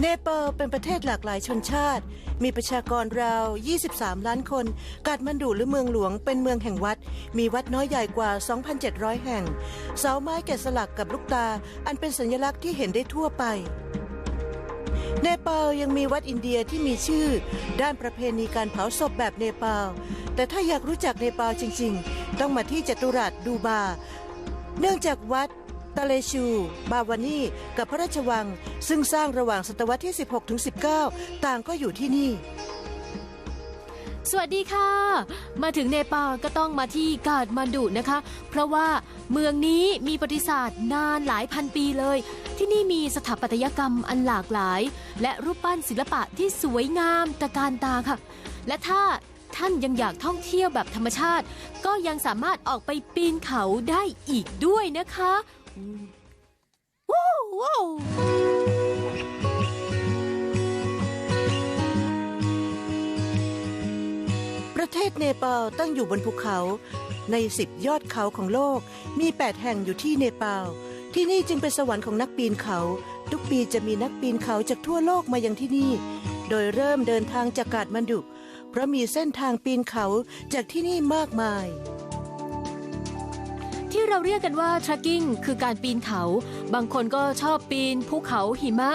เนเปาลเป็นประเทศหลากหลายชนชาติ มีประชากรราว 23 ล้านคน กาดมันดุหรือเมืองหลวงเป็นเมืองแห่งวัด มีวัดน้อยใหญ่กว่า 2,700 แห่ง เสาไม้แกะสลักกับลูกตา อันเป็นสัญลักษณ์ที่เห็นได้ทั่วไป เนเปลยังมีวัดอินเดียที่มีชื่อ ด้านประเพณีการเผาศพแบบเนปาลแต่ถ้าอยากรู้จักเนปาลจริง ๆ ต้องมาที่จัตุรัสดูบา เนื่องจากวัด ตาเลชู บาวานีกับพระราชวัง ซึ่งสร้างระหว่างศตวรรษที่ 16 ถึง 19 ต่างก็อยู่ที่นี่ สวัสดีค่ะ มาถึงเนปาลก็ต้องมาที่กาดมันดุนะคะ เพราะว่าเมืองนี้มีประวัติศาสตร์นานหลายพันปีเลย ที่นี่มีสถาปัตยกรรมอันหลากหลาย และรูปปั้นศิลปะที่สวยงามตะการตาค่ะ และถ้าท่านยังอยากท่องเที่ยวแบบธรรมชาติ ก็ยังสามารถออกไปปีนเขาได้อีกด้วยนะคะ ว้าวว้าวประเทศเนปาลตั้งอยู่บนภูเขาใน10ยอดเขาของโลกมี 8 แห่งอยู่ที่เนปาล ที่นี่จึงเป็นสวรรค์ของนักปีนเขา ทุกปีจะมีนักปีนเขาจากทั่วโลกมายังที่นี่ โดยเริ่มเดินทางจากกาดมันดุ เพราะมีเส้นทางปีนเขาจากที่นี่มากมาย ที่เราเรียกกันว่า trekking คือการปีนเขา บางคนก็ชอบปีนภูเขาหิมะ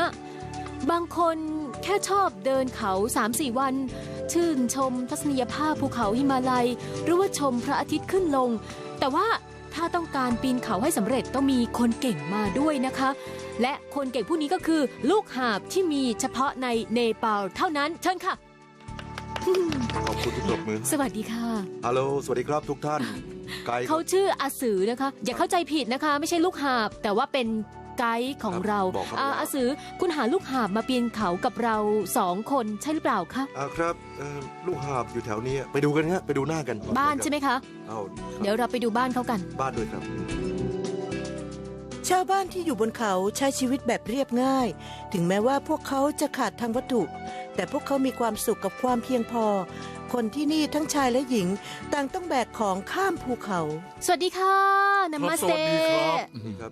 บางคนแค่ชอบเดินเขา 3-4 วัน ชื่นชมทัศนียภาพภูเขาหิมาลัย หรือว่าชมพระอาทิตย์ขึ้นลง แต่ว่าถ้าต้องการปีนเขาให้สำเร็จต้องมีคนเก่งมาด้วยนะคะ และคนเก่งผู้นี้ก็คือ ลูกหาบที่มีเฉพาะในเนปาลเท่านั้นเชิญค่ะ ขอบคุณที่ปรบมือ สวัสดีค่ะ ฮัลโหล สวัสดีครับทุกท่าน ไกด์คเขารับชื่ออาสือนะคะ อย่าเข้าใจผิดนะคะ ไม่ใช่ลูกหาบ แต่ว่าเป็นไกด์ของครับเราบอกเขาไปอาแล้วอาสือคุณหาลูกหาบมาปีนเขากับเราสองคนใช่หรือเปล่าคะอ่าครับเอ่อลูกหาบอยู่แถวนี้ไปดูกันฮะไปดูหน้ากันบ้านใช่ไหมคะ เอาเดี๋ยวเราไปดูบ้านเขากัน บ้านด้วยครับ ชาวบ้านที่อยู่บนเขาใช้ชีวิตแบบเรียบง่าย ถึงแม้ว่าพวกเขาจะขาดทางวัตถุ แต่พวกเขามีความสุขกับความเพียงพอ คนที่นี่ทั้งชายและหญิง ต่างต้องแบกของข้ามภูเขา สวัสดีค่ะนามาสเตนี่ครับ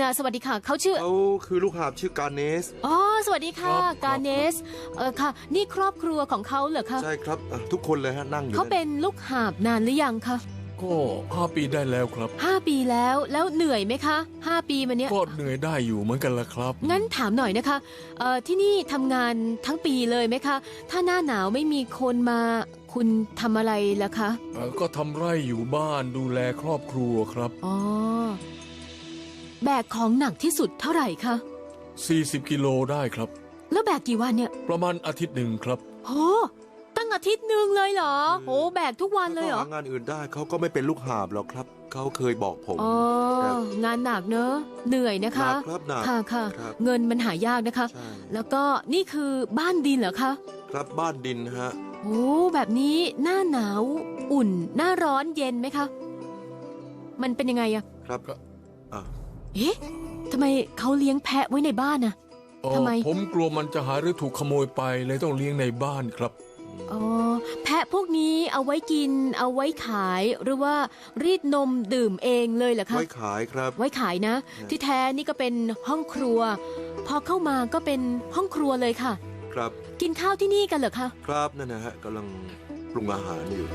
นะสวัสดีค่ะเขาชื่อเขาคือลูกหาบชื่อการเนสอ๋อสวัสดีค่ะครับกาเนสเออค่ะ นี่ครอบครัวของเขาเหรอคะใช่ครับอะทุกคนเลยฮะนั่งอยู่เขาเป็นลูกหาบนานหรือยังคะ ก็ห้าปีได้แล้วครับ ห้าปีแล้วแล้วเหนื่อยไหมคะห้าปีมาเนี้ยก็เหนื่อยได้อยู่เหมือนกันละครับ งั้นถามหน่อยนะคะเอ่อที่นี่ทำงานทั้งปีเลยไหมคะ ถ้าหน้าหนาวไม่มีคนมา คุณทำอะไรล่ะคะ เอ่อก็ทำไร่อยู่บ้านดูแลครอบครัวครับ อ๋อ แบกของหนักที่สุดเท่าไหร่คะ 40 กิโลได้ครับ แล้วแบกกี่วันเนี่ย ประมาณอาทิตย์หนึ่งครับ โห ตั้งอาทิตย์หนึ่งเลยเหรอโหแบกทุกวันเลยเหรอ ถ้าหางานอื่นได้เขาก็ไม่เป็นลูกหาบหรอกครับ เขาเคยบอกผม อ๋อ ครับ งานหนักเนอะ เหนื่อยนะหนัคะกครับหนัก ค่ะค่ะ ครับ เงินมันหายากนะคะ ใช่แล้วก็นี่คือบ้านดินเหรอคะ ครับบ้านดินฮะ โอ้แบบนี้หน้าหนาว อุ่น หน้าร้อนเย็นไหมคะ มันเป็นยังไงอะครับอะเอ๊ะทำไมเขาเลี้ยงแพะไว้ในบ้านน่ะเอ่อทำไม ผมกลัวมันจะหายหรือถูกขโมยไปเลยต้องเลี้ยงในบ้านครับ อ๋อแพะพวกนี้เอาไว้กิน เอาไว้ขายหรือว่ารีดนมดื่มเองเลยเหรอคะไว้ขายครับ ไว้ขายนะ ที่แท้นี่ก็เป็นห้องครัว พอเข้ามาก็เป็นห้องครัวเลยค่ะ ครับ กินข้าวที่นี่กันเหรอคะครับนั่นนะฮะกำลังปรุงอาหารอยู่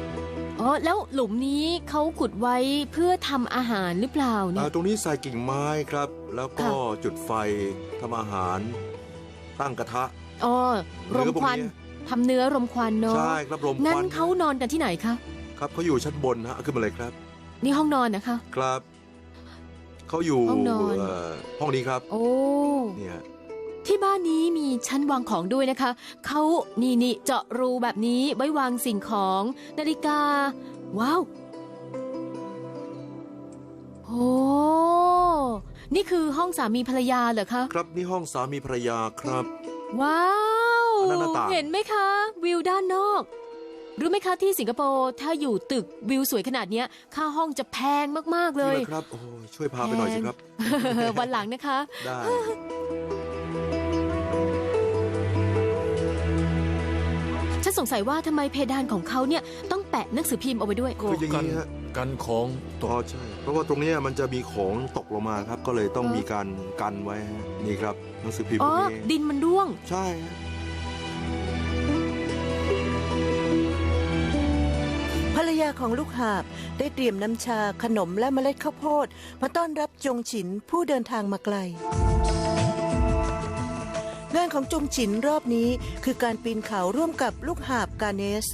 อ๋อแล้วหลุมนี้เขาขุดไว้เพื่อทำอาหารหรือเปล่าเนี่อ่ายตรงนี้ใส่กิ่งไม้ครับ แล้วก็ค่ะ จุดไฟทำอาหาร ตั้งกระทะ อ๋อรมเนื้อพวกควันนี้ ทำเนื้อรมควันเนาะใช่ครับลมคงั้นวันเขานอนกันที่ไหนคะ ครับเขาอยู่ชั้นบนฮะเอาขึ้นมาเลยครับ นี่ห้องนอนนะคะ ครับ เขาอยู่ห้องนอนเห้องนี้ครับโอ้ เนี่ยที่บ้านนี้มีชั้นวางของด้วยนะคะ เขานี่นี่เจาะรูแบบนี้ไว้วางสิ่งของ นาฬิกา ว้าว โอ้ นี่คือห้องสามีภรรยาเหรอคะ ครับนี่ห้องสามีภรรยาครับ ว้าวอั นนั้นหน้าต่างเห็นไหมคะ วิวด้านนอก รู้ไหมคะที่สิงคโปร์ถ้าอยู่ตึกวิวสวยขนาดเนี้ย ค่าห้องจะแพงมาก ๆ เลยนี่แหะครับโอ้ยช่วยพาไปหน่อยสิครับ วันหลังนะคะ ได้ฉันสงสัยว่าทำไมเพดานของเขาเนี่ยต้องแปะหนังสือพิมพ์เอาไว้ด้วย คืออย่างนี้ฮะกันของตอ๋อกใช่ เพราะว่าตรงเนี้ยมันจะมีของตกลงมาครับ ก็เลยต้องเออมีการกันไว้ฮะนี่ครับหนังสือพิมพ์อ๋พอวกนี้ดินมันร่วง ใช่ฮะ รยาของลูกหาบได้เตรียมน้ำชาขนมและเมล็ดข้าวโพด มาต้อนรับจงฉินผู้เดินทางมาไกล งานของจงฉินรอบนี้คือการปีนเขาร่วมกับลูกหาบกาเนส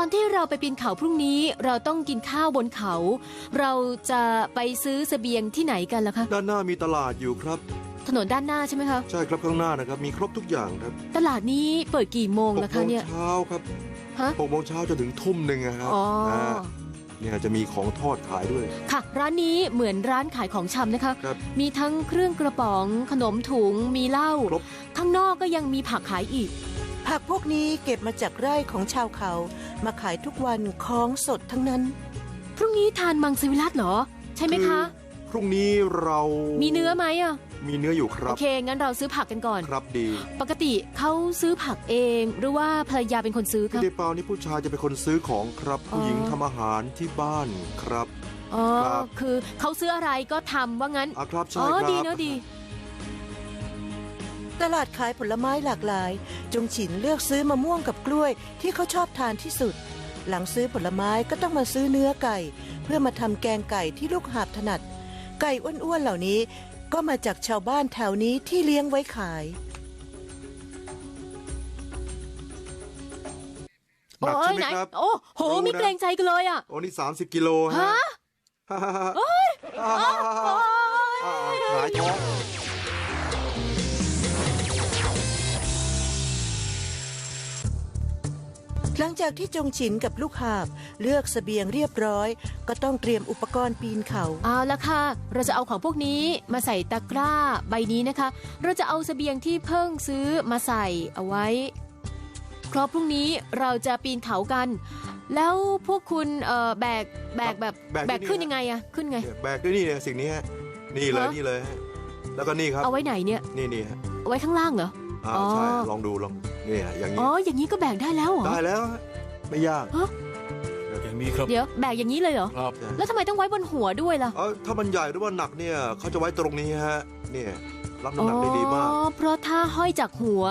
ตอนที่เราไปปีนเขาพรุ่งนี้เราต้องกินข้าวบนเขา เราจะไปซื้อเสบียงที่ไหนกันล่ะคะ ด้านหน้ามีตลาดอยู่ครับ ถนนด้านหน้าใช่ไหมคะใช่ครับข้างหน้านะครับมีครบทุกอย่างครับตลาดนี้เปิดกี่โมงหล่ะกคะโมงเนี่ยเช้าครับฮะ หกโมงเช้าจนถึงทุ่มหนึ่งอะครับอ๋อนะเนี่ยจะมีของทอดขายด้วย ค่ะ ร้านนี้เหมือนร้านขายของชำนะคะ ครับมีทั้งเครื่องกระป๋องขนมถุงมีเหล้าครบ ข้างนอกก็ยังมีผักขายอีก ผักพวกนี้เก็บมาจากไร่ของชาวเขา มาขายทุกวันของสดทั้งนั้น พรุ่งนี้ทานมังสวิรัตเหรอ ใช่ไหมคะ พรุ่งนี้เรามีมีเนื้อไหมอะ มีเนื้ออยู่คโอรับเค งั้นเราซื้อผักกันก่อน ครับดีปกติเขาซื้อผักเอง หรือว่าภรรยาเป็นคนซื้อพี่คะ เดเปานี่ผู้ชายจะเป็นคนซื้อของครับอ๋อผู้หญิงทำอาหารที่บ้านครับ อ๋อ ครับ คือเขาซื้ออะไรก็ทำว่างั้น อะครับใช่อ๋อครับดีเนาะดี ตลาดขายผลไม้หลากหลาย จงฉินเลือกซื้อมะม่วงกับกล้วยที่เขาชอบทานที่สุด หลังซื้อผลไม้ก็ต้องมาซื้อเนื้อไก่ เพื่อมาทำแกงไก่ที่ลูกหาบถนัด ไก่อ้วนๆเหล่านี้ก็มาจากชาวบ้านแถวนี้ที่เลี้ยงไว้ขายหนักโอ้ใช่ยไหมไหนครับ โอ้โหรู้นะมีเกรงใจกันเลยอะ โอ้นี่30กิโลฮะฮะฮ่าฮ่าฮ่าอ่าอ่าหายท้อง หลังจากที่จงฉินกับลูกหาบเลือกเสบียงเรียบร้อย ก็ต้องเตรียมอุปกรณ์ปีนเขา เอาละค่ะ เราจะเอาของพวกนี้มาใส่ตะกร้าใบนี้นะคะ เราจะเอาเสบียงที่เพิ่งซื้อมาใส่เอาไว้เพราะพรุ่งนี้เราจะปีนเขากัน แล้วพวกคุณเอ่อแบกแบกแบบแบกแบกที่ขึ้นนี่ยังไงอะขึ้นไงเนี่ยแบกด้วยนี่เนี่ยสิ่งนี้ฮะนี่เลยฮะนี่เลยฮะแล้วก็นี่ครับเอาไว้ไหนเนี่ยนี่นี่ฮะเอาไว้ข้างล่างเหรอ อ่าอ๋อ ใช่ลองดูลองนี่ฮะอย่างนี้อ๋อ อย่างนี้ก็แบกได้แล้วเหรอ ได้แล้วฮะไม่ยากอย่างนี้ครับเดี๋ยวแบกอย่างนี้เลยเหรอ ครับ แล้วทำไมต้องไว้บนหัวด้วยล่ะเออถ้ามันใหญ่หรือว่าหนักเนี่ยเขาจะไว้ตรงนี้ฮะเนี่ยรับน้ำหนักได้ดีมาก อ๋อเพราะถ้าห้อยจากหัว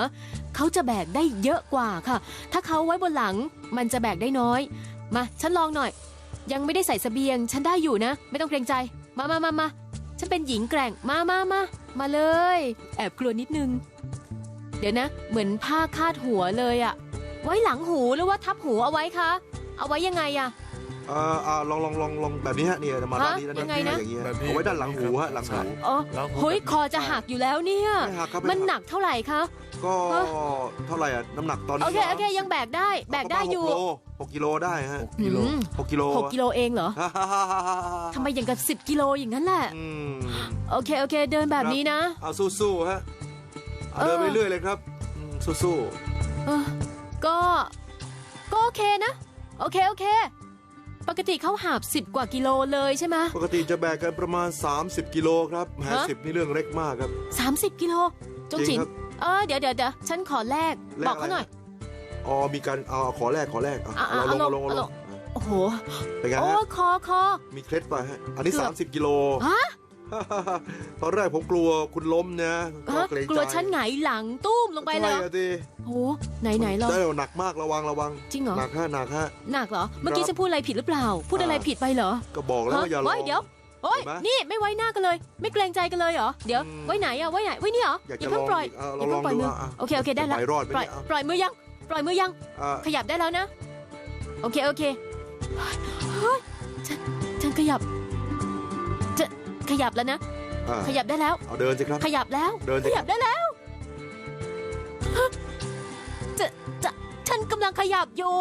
เขาจะแบกได้เยอะกว่าค่ะ ถ้าเขาไว้บนหลังมันจะแบกได้น้อย มา ฉันลองหน่อย ยังไม่ได้ใส่เสบียง ฉันได้อยู่นะ ไม่ต้องเกรงใจ มามามามาฉันเป็นหญิงแกร่งมามามามาเลย แอบกลัวนิดนึง เดี๋ยวนะ เหมือนผ้าคาดหัวเลยอะไว้หลังหูหรือว่าทับหูเอาไว้คะ เอาไว้ยังไงอะอ่าอ่าลองลองลองลองแบบนี้ฮะเนี่ยมาด้านนี้ฮะด้านยังไงนะ อย่างเงี้ยแบบนี้ เอาไว้ด้านหลังหูฮะหลังหูอ๋อหลังหู เฮ้ยแบบนี้คอจะหักอยู่แล้วเนี่ย ไม่หักครับมันไหัหนักเท่าไหร่คะ ก็ฮะ เท่าไหร่อะน้ำหนักตอนนี้โอเคโอเคยังแบกได้ แบกได้อยู่ประมาณหกกิโลหกกิโลได้ฮะกิโล อืมหกกิโลหกกิโลเองเหรอฮ่าฮ่าฮ่าฮ่าฮ่าทำไมอย่างกับสิบกิโลอย่างนั้นแหละ อืมโอเคโอเค เดินแบบนี้นะ เอาสู้ๆฮะ เอาเออเดินไปเรื่อยเลยครับอืมสู้เออก็ ก็โอเคนะ โอเค โอเค ปกติเขาหาบสิบกว่ากิโลเลยใช่ไหม ๆ ปกติจะแบกกันประมาณ 30 กิโลครับแหมฮะ สิบนี่เรื่องเล็กมากครับ สามสิบกิโลจงจริฉิงนครับเออเดี๋ยวเดี๋ยวเดี๋ยวฉันขอแลกแลกบอกเขาหน่อยอะไรอ๋อมีการเอาเอาขอแรกขอแรกอะอะเราลงเอาเอาลลงงเอาเอาลลงงโอ้โห เป็นไงโอ้ฮะคอคอ มีเคล็ดไปฮะอันนี้ เกือบ 30 กิโลฮะ ตอนแรกผมกลัวคุณล้มนะฮะเกรงใจกลัวฉันหงายหลังตุ้มลงไปเลยใช่อะสิโอ้ไหนไหนลองได้หนักมากระวังระวังจริงเหรอหนักฮะหนักฮะ หนักเหรอ เมื่อกี้ฉันพูดอะไรผิดหรือเปล่า พูดอะไรผิดไปเหรอก็บอกแล้วว่าอย่าลองเฮ้ยเดี๋ยวโอ้ยเห็นไหมนี่ไม่ไว้หน้ากันเลย ไม่เกรงใจกันเลยเหรอ เดี๋ยวอืมไว้ไหนอะไว้ไหนไว้นี่เหรออยากอย่าเพิ่งปล่อยอีกเอาย่าเพิ่งปล่อยลองดูมืออะโอเคโอเคได้แล้วจะไปรอดไหมปล่อยเนี่ย ปล่อยมือยัง ปล่อยมือยัง อะขยับได้แล้วนะ โอเคโอเคเฮ้ยฉันฉันขยับ ขยับแล้วนะ อะขยับได้แล้ว เอาเดินสิครับ ขยับแล้ว เดินสิ ขยับได้แล้วฮะจะจะฉันกำลังขยับอยู่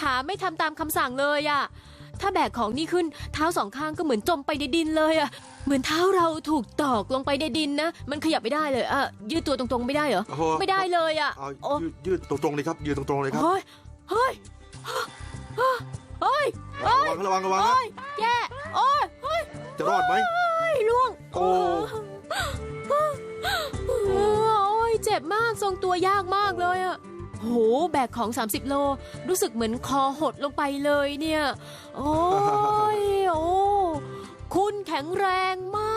ขาไม่ทำตามคำสั่งเลยอะ ถ้าแบกของนี่ขึ้นเท้าสองข้างก็เหมือนจมไปในดินเลยอะ เหมือนเท้าเราถูกตอกลงไปในดินนะ มันขยับไม่ได้เลยอะยืดตัวตรงๆไม่ได้เหรอ โอ้โห ไม่ได้เลยอะเอาโอ้ยืดยืดตรงๆเลยครับ ยืดตรงๆเลยครับเฮ้ย เฮ้ย เฮ้ยระวังระวังระวังฮะโอ้ยแย่โอ้ยเฮ้ย จะรอดไหมเฮ้ยล่วง โอ้โอ้จ็บมากทรงตัวยากมากเลยอะโหแบกของ 30 โล รู้สึกเหมือนคอหดลงไปเลยเนี่ย โอ้ยโอ้คุณแข็งแรงมาก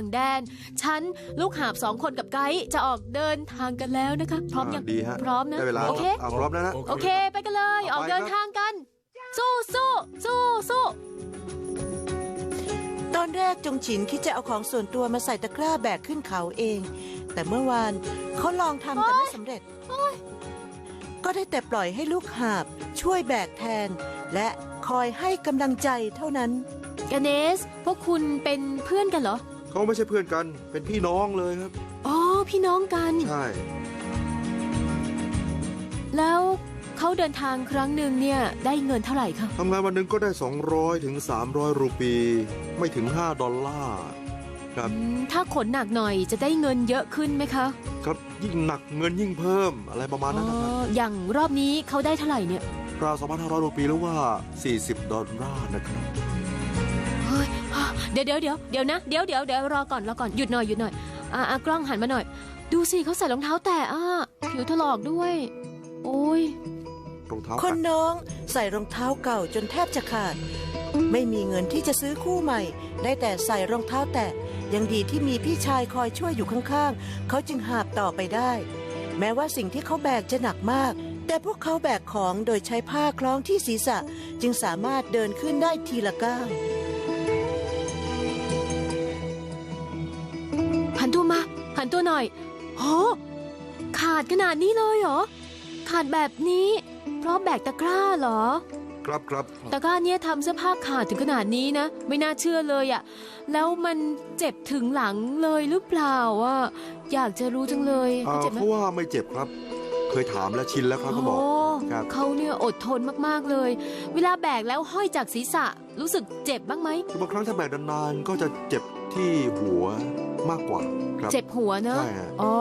านในต่างแดน ฉันลูกหาบสองคนกับไกด์จะออกเดินทางกันแล้วนะคะ พร้อมยังดีฮะพร้อมนะได้เวลาโอเคเอาพร้อมแล้วนะโอเค ไปกันเลยอเอาอกไปเดินครับทางกัน สู้สู้สู้สู้ตอนแรกจงฉินคิดจะเอาของส่วนตัวมาใส่ตะกร้าแบกขึ้นเขาเอง แต่เมื่อวานเขาลองทำแต่ไม่สำเร็จ ก็ได้แต่ปล่อยให้ลูกหาบช่วยแบกแทน และคอยให้กำลังใจเท่านั้นกเนส พวกคุณเป็นเพื่อนกันเหรอ เขาไม่ใช่เพื่อนกัน เป็นพี่น้องเลยครับ อ๋อ พี่น้องกัน ใช่ แล้วเขาเดินทางครั้งหนึ่งเนี่ยได้เงินเท่าไหร่คะทำงานวันหนึ่งก็ได้ 200ถึง300 รูปี ไม่ถึง 5 ดอลลาร์ครับอืมถ้าขนหนักหน่อยจะได้เงินเยอะขึ้นไหมคะครับยิ่งหนักเงินยิ่งเพิ่มอะไรประมาณนั้นนะครับอ๋ออย่างรอบนี้เขาได้เท่าไหร่เนี่ย ราว2,500 รูปีหรือว่า 40 ดอลลาร์นะครับเฮ้ยอะ เดี๋ยวเดี๋ยวเดี๋ยวเดี๋ยวนะ เดี๋ยวเดี๋ยวเดี๋ยวรอก่อนรอก่อนหยุดหน่อยหยุดหน่อยอะอะกล้องหันมาหน่อย ดูสิเขาใส่รองเท้าแตะอะผิวถลอกด้วย โอ้ยรองเท้าคนแตะน้องใส่รองเท้าเก่าจนแทบจะขาด ไม่มีเงินที่จะซื้อคู่ใหม่ ได้แต่ใส่รองเท้าแตะยังดีที่มีพี่ชายคอยช่วยอยู่ข้างๆ เขาจึงหาบต่อไปได้ แม้ว่าสิ่งที่เขาแบกจะหนักมาก แต่พวกเขาแบกของโดยใช้ผ้าคล้องที่ศีรษะ จึงสามารถเดินขึ้นได้ทีละก้าว หันตัวหน่อยโหขาดขนาดนี้เลยเหรอ ขาดแบบนี้ เพราะแบกตะกร้าเหรอ ครับครับตะกร้าเนี่ยทำเสื้อผ้าขาดถึงขนาดนี้นะ ไม่น่าเชื่อเลยอะแล้วมันเจ็บถึงหลังเลยหรือเปล่าอะอยากจะรู้จังเลยอ่าเจ็บไหมเขาว่าไม่เจ็บครับ เคยถามและชินแล้วครับเขาบอกโครับ เขาเนี่ยอดทนมากๆเลย เวลาแบกแล้วห้อยจากศีรษะรู้สึกเจ็บบ้างไหม คือบางครั้งถ้าแบกนานๆก็จะเจ็บ ที่หัวมากกว่าครับ เจ็บหัวเนอะ ใช่ฮะ อ๋อ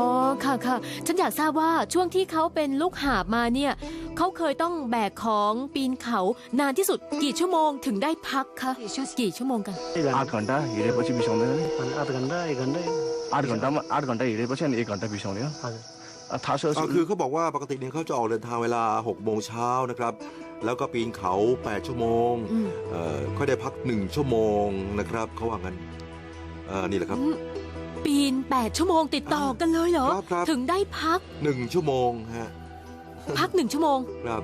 ค่ะค่ะ ฉันอยากทราบว่าช่วงที่เขาเป็นลูกหาบมาเนี่ย เขาเคยต้องแบกของปีนเขานานที่สุดกี่ชั่วโมงถึงได้พักคะกี่ชั่วโมงกัน आठ घन्टा हिँडेपछि बिसाउँदैन नि अनि आधा घन्टा एक घन्टा आठ घन्टामा आठ घन्टा हिँडेपछि अनि एक घन्टा बिसाउने हो हजुर आ, थाहा छ อ่าคือเขาบอกว่าปกติเนี่ยเขาจะออกเดินทางเวลา6โมงเช้านะครับ แล้วก็ปีนเขา 8 ชั่วโมง อืม เอ่อค่อยได้พัก 1 ชั่วโมงนะครับเขาว่างั้นเ อ่อนี่แหละครับอืมปีน 8 ชั่วโมงติดต่อกันเลยเหรอ ครับครับ ถึงได้พัก1ชั่วโมงฮะพักหนึ่งชั่วโมง ครับ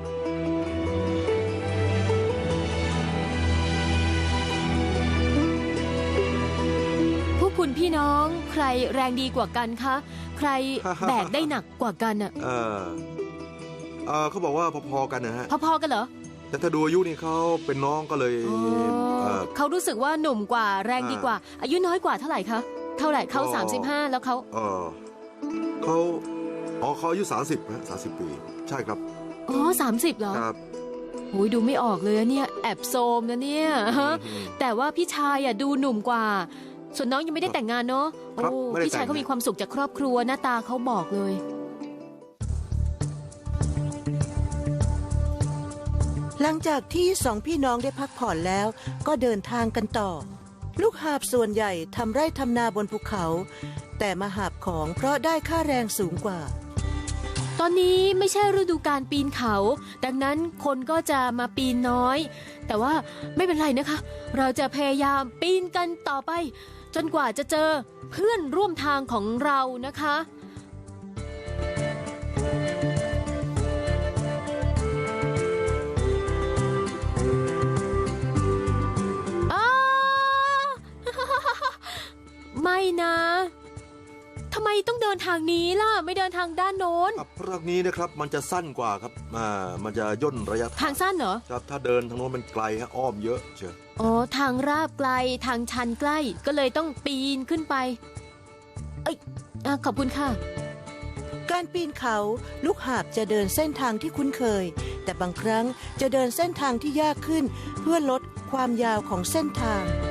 พวกคุณพี่น้องใครแรงดีกว่ากันคะ ใครแบกได้หนักกว่ากันอะเออเออเขาบอกว่าพอๆกันนะฮะ พอๆกันเหรอ แต่ถ้าดูอายุนี่เขาเป็นน้องก็เลยอ๋อ เอ่อ เขารู้สึกว่าหนุ่มกว่าแรงดีกว่า อายุน้อยกว่าเท่าไหร่คะเท่าไหร่เขาก็35 แล้วเขาเออเขาอ๋อเขาอายุ30ฮะ30 ปี ใช่ครับอ๋อ30เหรอครับโอ้ยดูไม่ออกเลยอะเนี่ยแอบโซมนะเนี่ยฮะอืม แต่ว่าพี่ชายอะดูหนุ่มกว่า ส่วนน้องยังไม่ได้แต่งงานเนาะครัโอ้บไม่ได้พี่ชายแต่งเขามีความสุขจากครอบครัวหน้าตาเขาบอกเลย หลังจากที่สองพี่น้องได้พักผ่อนแล้ว ก็เดินทางกันต่อ ลูกหาบส่วนใหญ่ทำไร่ทำนาบนภูเขา แต่มาหาบของเพราะได้ค่าแรงสูงกว่า ตอนนี้ไม่ใช่ฤดูการปีนเขา ดังนั้นคนก็จะมาปีนน้อย แต่ว่าไม่เป็นไรนะคะ เราจะพยายามปีนกันต่อไป จนกว่าจะเจอเพื่อนร่วมทางของเรานะคะ ไม่นะ ทำไมต้องเดินทางนี้ล่ะ ไม่เดินทางด้านโน้น อะพรักนี้นะครับมันจะสั้นกว่าครับอ่ามันจะย่นระยะทางสั้นเหรอ ครับถ้าเดินทางโน้นมันไกลฮะอ้อมเยอะเชียวอ๋อ ทางราบไกล ทางชันใกล้ ก็เลยต้องปีนขึ้นไป เอ้ยอะขอบคุณค่ะ การปีนเขาลูกหาบจะเดินเส้นทางที่คุ้นเคย แต่บางครั้งจะเดินเส้นทางที่ยากขึ้น เพื่อลดความยาวของเส้นทางระห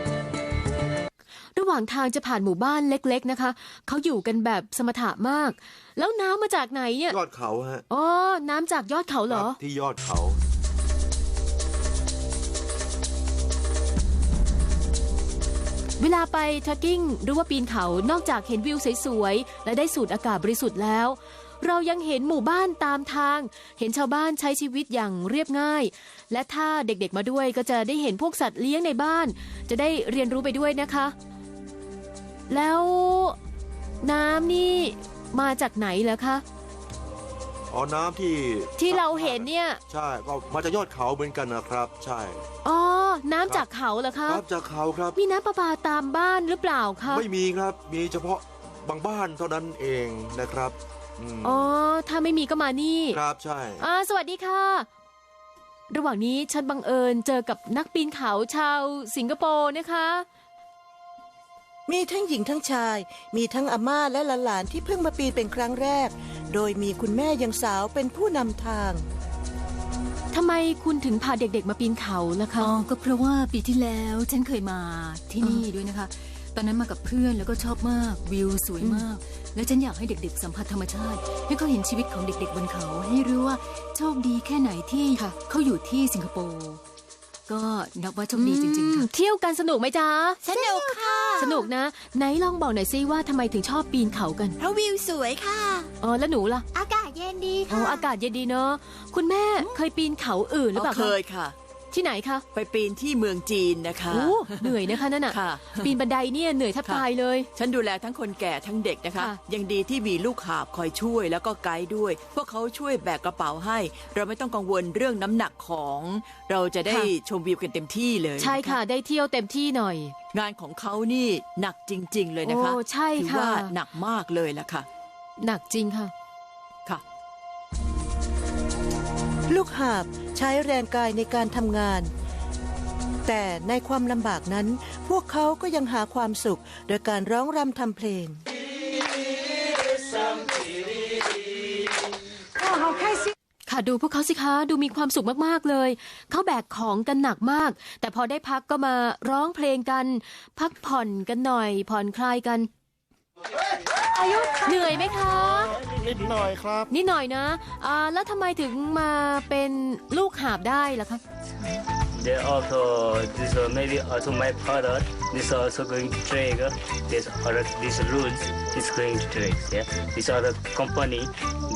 ว่างว่างทางจะผ่านหมู่บ้านเล็ก ๆ นะคะเขาอยู่กันแบบสมถะมาก แล้วน้ำมาจากไหนเนี่ยยอดเขาฮะอ๋อน้ำจากยอดเขาเหรอ ครับที่ยอดเขา เวลาไปทร e กกิ้งหรือว่าปีนเขานอกจากเห็นวิวสวยๆ และได้สูดอากาศบริสุทธิ์แล้ว เรายังเห็นหมู่บ้านตามทาง เห็นชาวบ้านใช้ชีวิตอย่างเรียบง่าย และถ้าเด็กๆมาด้วยก็จะได้เห็นพวกสัตว์เลี้ยงในบ้าน จะได้เรียนรู้ไปด้วยนะคะ แล้วน้ำนี่มาจากไหนเหรอคะ อ๋อน้ำที่ที่เราเห็นเนี่ย ใช่ก็มาจากยอดเขาเหมือนกันนะครับ ใช่ อ๋อ น้ำจากเขาเหรอคคะรับจากเขาครับ มีน้ำประปาตามบ้านหรือเปล่าคะ ไม่มีครับ มีเฉพาะบางบ้านเท่านั้นเองนะครับมอ๋อ ถ้าไม่มีก็มานี่ครับใช่ อ่าสวัสดีค่ะ ระหว่างนี้ฉันบังเอิญเจอกับนักปีนเขาชาวสิงคโปร์นะคะ มีทั้งหญิงทั้งชาย มีทั้งอาม่าและหลานๆที่เพิ่งมาปีนเป็นครั้งแรก โดยมีคุณแม่ยังสาวเป็นผู้นำทาง ทำไมคุณถึงพาเด็กๆมาปีนเขาล่ะคะ อ๋อก็เพราะว่าปีที่แล้วฉันเคยมาที่นี่ด้วยนะคะ ตอนนั้นมากับเพื่อนแล้วก็ชอบมากวิวสวยมาก และฉันอยากให้เด็กๆ สัมผัสธรรมชาติ ให้เขาเห็นชีวิตของเด็ก ๆบนเขา ให้รู้ว่าโชคดีแค่ไหนที่ค่ะเขาอยู่ที่สิงคโปร์ก็นับว่าโชคดีจริงๆอืค่ะมเที่ยวกันสนุกไหมจ๊ะ สนุกค่ะ สนุกนะ ไหนลองบอกหน่อยซิว่าทำไมถึงชอบปีนเขากัน เพราะวิวสวยค่ะ อ๋อ แล้วหนูล่ะ อากาศเย็นดีอ๋อค่ะ อากาศเย็นดีเนาะคุณแม่เคยปีนเขาอื่นหรือเปล่าเคคะยค่ะ ที่ไหนคะไปปีนที่เมืองจีนนะคะ โอ้เหนื่อยนะคะนั่นน่ะค่ะ ปีนบันไดเนี่ยเหนื่อยแทบค่ะตายเลย ฉันดูแลทั้งคนแก่ทั้งเด็กนะคะ ค่ะ ยังดีที่มีลูกหาบคอยช่วยแล้วก็ไกด์ด้วย พวกเขาช่วยแบกกระเป๋าให้ เราไม่ต้องกังวลเรื่องน้ำหนักของ เราจะได้ชมวิวกันเต็มที่เลยใช่ค่ะ ได้เที่ยวเต็มที่หน่อย งานของเขานี่หนักจริง ๆ เลยนะคะโอ้ใช่ถือค่ะ ว่าหนักมากเลยละค่ะหนักจริงค่ะ ค่ะ ลูกหาบ ใช้แรงกายในการทำงาน แต่ในความลำบากนั้น พวกเขาก็ยังหาความสุข โดยการร้องรำทำเพลงค่ะดูพวกเขาสิคะดูมีความสุขมากๆเลย เขาแบกของกันหนักมาก แต่พอได้พักก็มาร้องเพลงกัน พักผ่อนกันหน่อย ผ่อนคลายกัน เหนื่อยไหมคะ นิดหน่อยครับ นิดหน่อยนะอ่าแล้วทำไมถึงมาเป็นลูกหาบได้ล่ะคะ They also this uh, maybe also my father is also going to trade uh, this other these rules is going to trade yeah this other company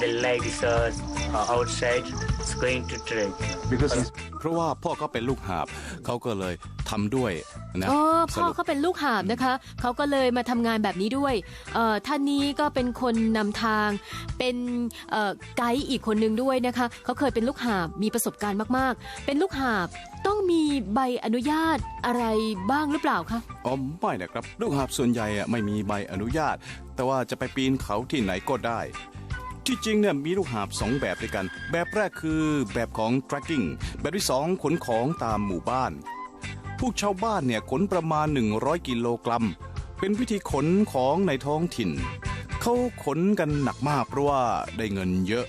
they like this uh, uh, outside is going to trade because เพราะว่าพ่อเขาเป็นลูกหาบเขาก็เลย ทำด้วยนะอ๋อสพ่อรุปเขาเป็นลูกหาบนะคะเขาก็เลยมาทำงานแบบนี้ด้วยเอ่อท่านนี้ก็เป็นคนนำทางเป็นเอ่อไกด์อีกคนนึงด้วยนะคะเขาเคยเป็นลูกหาบมีประสบการณ์มากๆ เป็นลูกหาบต้องมีใบอนุญาตอะไรบ้างหรือเปล่าคะอ๋อไม่นะครับ ลูกหาบส่วนใหญ่อะไม่มีใบอนุญาต แต่ว่าจะไปปีนเขาที่ไหนก็ได้ที่จริงเนี่ยมีลูกหาบสองแบบด้วยกัน แบบแรกคือแบบของ tracking แบบที่สองขนของตามหมู่บ้าน พวกชาวบ้านเนี่ยขนประมาณ 100 กิโลกรัม เป็นวิธีขนของในท้องถิ่น เขาขนกันหนักมากเพราะว่าได้เงินเยอะ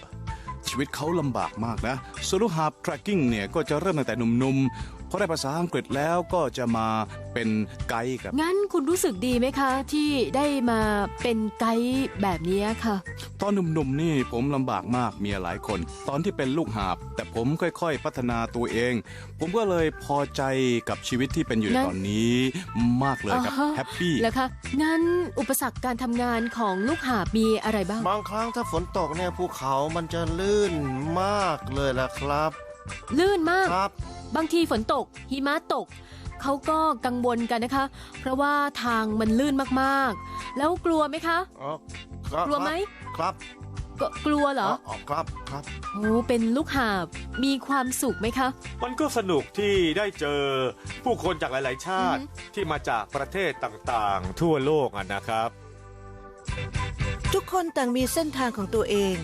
ชีวิตเขาลำบากมากนะส่วนลูกหาบ tracking เนี่ยก็จะเริ่มตั้งแต่หนุ่มๆ พอได้ภาษาอังกฤษแล้วก็จะมาเป็นไกด์ครับ งั้นคุณรู้สึกดีไหมคะ ที่ได้มาเป็นไกด์แบบนี้ค่ะ ตอนหนุ่มๆนี่ผมลำบากมากเมียหลายคน ตอนที่เป็นลูกหาบ แต่ผมค่อยๆ พัฒนาตัวเอง ผมก็เลยพอใจกับชีวิตที่เป็นอยู่ในงั้น ตอนนี้มากเลยครับอ่าฮะแฮปปี้ แล้วคะงั้นอุปสรรคการทำงานของลูกหาบมีอะไรบ้าง บางครั้งถ้าฝนตกเนี่ยภูเขามันจะลื่นมากเลยล่ะครับ ลื่นมากครับ บางทีฝนตก หิมะตก เขาก็กังวลกันนะคะ เพราะว่าทางมันลื่นมากๆ แล้วกลัวไหมคะ อ๋อครับกลัวไหมครับก็กลัวเหรออ๋อครับครับโอ้เป็นลูกหาบมีความสุขไหมคะ มันก็สนุกที่ได้เจอผู้คนจากหลาย ๆ ชาติอือฮึที่มาจากประเทศต่างๆ ทั่วโลกอะนะครับ ทุกคนต่างมีเส้นทางของตัวเอง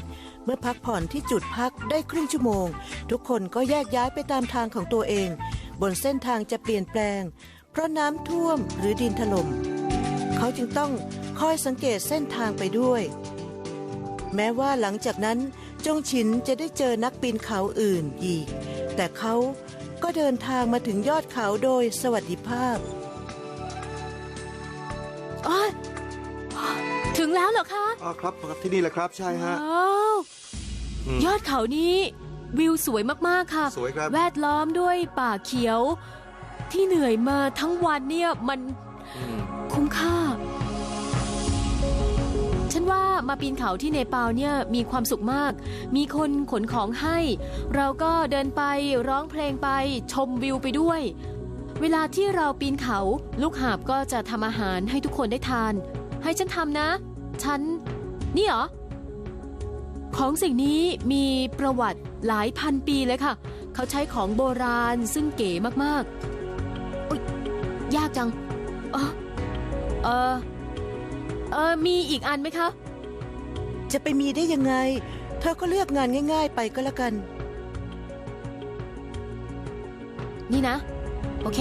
เมื่อพักผ่อนที่จุดพักได้ครึ่งชั่วโมง ทุกคนก็แยกย้ายไปตามทางของตัวเอง บนเส้นทางจะเปลี่ยนแปลง เพราะน้ำท่วมหรือดินถล่มเขาจึงต้องคอยสังเกตเส้นทางไปด้วย แม้ว่าหลังจากนั้นจงฉินจะได้เจอนักปีนเขาอื่นอีก แต่เขาก็เดินทางมาถึงยอดเขาโดยสวัสดิภาพแล้วเหรอคะอ่าครับครับที่นี่แหละครับใช่ฮะว้าวอืม ยอดเขานี้วิวสวยมากๆค่ะ สวยครับ แวดล้อมด้วยป่าเขียว ที่เหนื่อยมาทั้งวันเนี่ยมันอืมคุ้มค่า ฉันว่ามาปีนเขาที่เนปาลเนี่ยมีความสุขมาก มีคนขนของให้ เราก็เดินไปร้องเพลงไปชมวิวไปด้วย เวลาที่เราปีนเขาลูกหาบก็จะทำอาหารให้ทุกคนได้ทาน ให้ฉันทำนะ ฉัน นี่เหรอ ของสิ่งนี้มีประวัติหลายพันปีเลยค่ะ เขาใช้ของโบราณซึ่งเก๋มากๆอุ๊ยยากจังเออเออเออมีอีกอันไหมคะ จะไปมีได้ยังไง เธอก็เลือกงานง่าย ๆ ไปก็แล้วกัน นี่นะ โอเค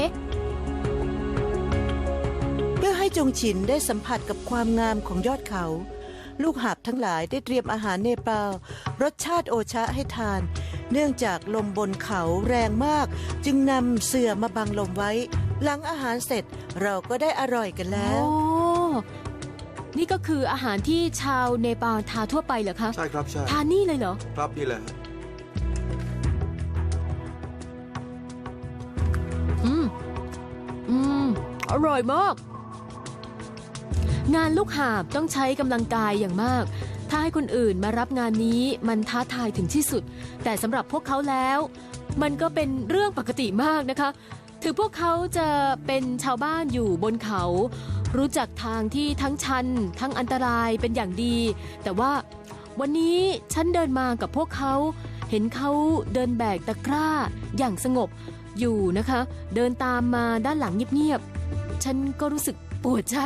เพื่อให้จงฉินได้สัมผัสกับความงามของยอดเขา ลูกหาบทั้งหลายได้เตรียมอาหารเนปาลรสชาติโอชะให้ทาน เนื่องจากลมบนเขาแรงมาก จึงนำเสื่อมาบังลมไว้ หลังอาหารเสร็จเราก็ได้อร่อยกันแล้วโอ้นี่ก็คืออาหารที่ชาวเนปาลทานทั่วไปเหรอคะใช่ครับใช่ทานนี่เลยเหรอ ครับนี่แหละฮะอืม อืม อร่อยมาก งานลูกหาบต้องใช้กำลังกายอย่างมาก ถ้าให้คนอื่นมารับงานนี้มันท้าทายถึงที่สุด แต่สำหรับพวกเขาแล้ว มันก็เป็นเรื่องปกติมากนะคะถือพวกเขาจะเป็นชาวบ้านอยู่บนเขา รู้จักทางที่ทั้งชัน ทั้งอันตรายเป็นอย่างดี แต่ว่าวันนี้ฉันเดินมากับพวกเขา เห็นเขาเดินแบกตะกร้า อย่างสงบอยู่นะคะ เดินตามมาด้านหลังเงียบๆ ฉันก็รู้สึก ปวดใจ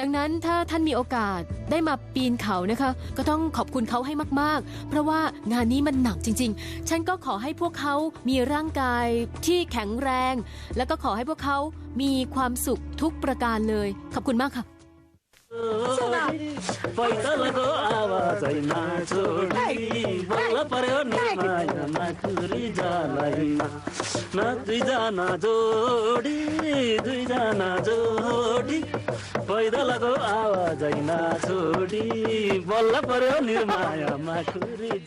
ดังนั้นถ้าท่านมีโอกาสได้มาปีนเขานะคะ ก็ต้องขอบคุณเขาให้มากๆ เพราะว่างานนี้มันหนักจริง ๆ ฉันก็ขอให้พวกเขามีร่างกายที่แข็งแรง แล้วก็ขอให้พวกเขามีความสุขทุกประการเลย ขอบคุณมากค่ะ पैदलको आवाजैमा छोडी बल्ल पर्यो नि। दुईजना जोडी दुईजना जोडी। पैदलको आवाजैमा छोडी बल्ल पर्यो नि मायामा कुरी